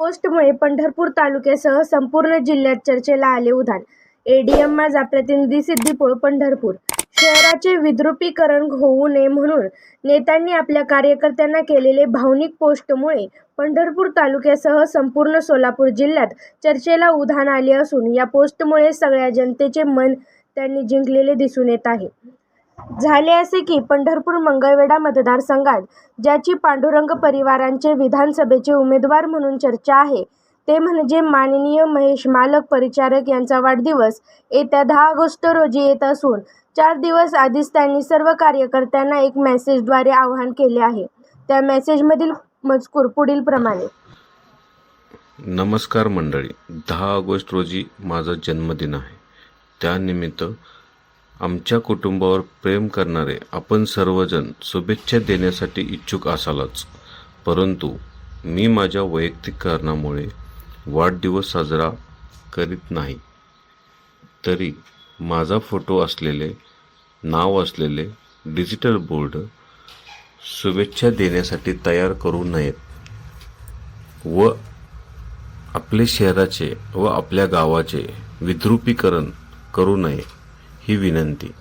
पोस्टमुळे पंढरपूर तालुक्यासह संपूर्ण जिल्ह्यात चर्चेला आले उधाण. एडीएम माझा प्रतिनिधी सिद्दीपोळ पंढरपूर. शहराचे विद्रुपीकरण होऊ नये म्हणून नेत्यांनी आपल्या कार्यकर्त्यांना केलेले भावनिक पोस्टमुळे पंढरपूर तालुक्यासह संपूर्ण सोलापूर जिल्ह्यात चर्चेला उधाण आले असून या पोस्टमुळे सगळ्या जनतेचे मन त्यांनी जिंकलेले दिसून येत आहे. झाले असे की पंढरपूर मंगळवेढा मतदारसंघात ज्याची पांडुरंग परिवारांचे विधानसभेचे उमेदवार म्हणून चर्चा आहे ते म्हणजे माननीय महेश मालक परिचारक यांचा वाढदिवस येत्या दहा ऑगस्ट रोजी येत असून चार दिवस आधीच त्यांनी सर्व कार्यकर्त्यांना एक मेसेजद्वारे आवाहन केले आहे. त्या मेसेजमधील मजकूर पुढील प्रमाणे. नमस्कार मंडळी दहा ऑगस्ट रोजी माझा जन्मदिन आहे. त्यानिमित्त आमच्या कुटुंबावर प्रेम करणारे आपण सर्वजण शुभेच्छा देण्यासाठी इच्छुक असालच. परंतु मी माझ्या वैयक्तिक कारणामुळे वाढदिवस साजरा करीत नाही. तरी माझा फोटो असलेले नाव असलेले डिजिटल बोर्ड शुभेच्छा देण्यासाठी तयार करू नयेत व आपले शहराचे व आपल्या गावाचे विद्रुपीकरण करू नये. ही विनंती.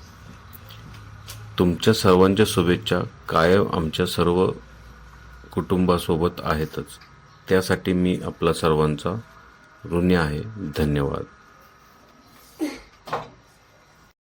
तुमच्या सर्वांच्या शुभेच्छा कायम आमच्या सर्व कुटुंबासोबत आहेतच. त्यासाठी मी आपला सर्वांचा ऋणी आहे. धन्यवाद.